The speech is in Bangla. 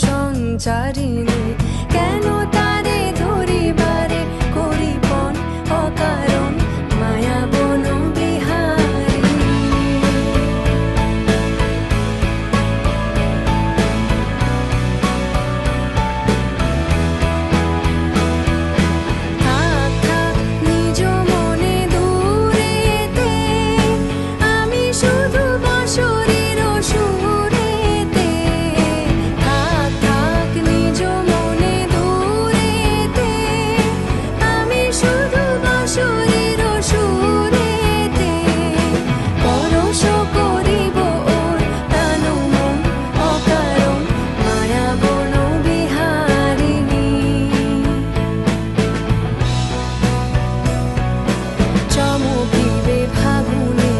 সঞ্চারিণী